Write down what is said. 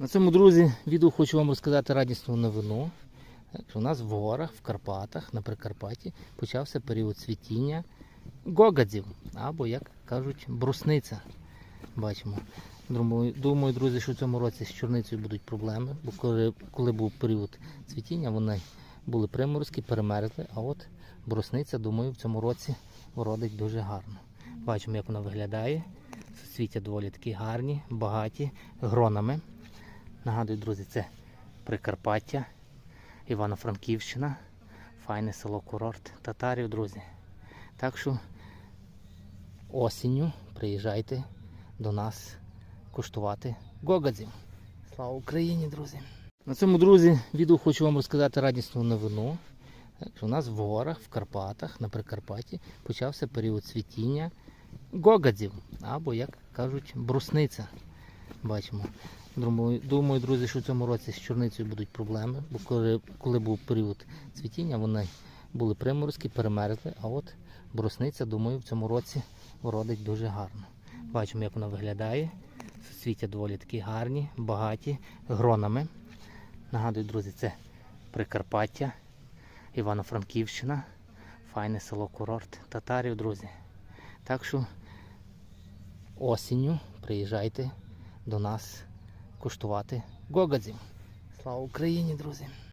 На цьому, друзі, відео хочу вам розказати радісну новину. У нас в горах, в Карпатах, на Прикарпатті почався період цвітіння гогадзів, або, як кажуть, брусниця. Бачимо. Думаю, друзі, що в цьому році з чорницею будуть проблеми, бо коли, коли був період цвітіння, вони були приморозки, перемерзли, а от брусниця, думаю, в цьому році вродить дуже гарно. Бачимо, як вона виглядає. Суцвіття доволі такі гарні, багаті, гронами. Нагадую, друзі, це Прикарпаття, Івано-Франківщина, файне село курорт татарів, друзі. Так що осінню приїжджайте до нас куштувати гогадзів. Слава Україні, друзі! На цьому, друзі, відео хочу вам розказати радісну новину. У нас в горах, в Карпатах, на Прикарпатті почався період цвітіння гогадзів, або, як кажуть, брусниця. Бачимо. Думаю, друзі, що в цьому році з чорницею будуть проблеми, бо коли, коли був період цвітіння, вони були приморозки, перемерзли, а от брусниця, думаю, в цьому році вродить дуже гарно. Бачимо, як вона виглядає. Суцвіття доволі такі гарні, багаті, гронами. Нагадую, друзі, це Прикарпаття, Івано-Франківщина, файне село курорт татарів, друзі. Так що осінню приїжджайте до нас куштувати Гогадзі. Слава Україні, друзі!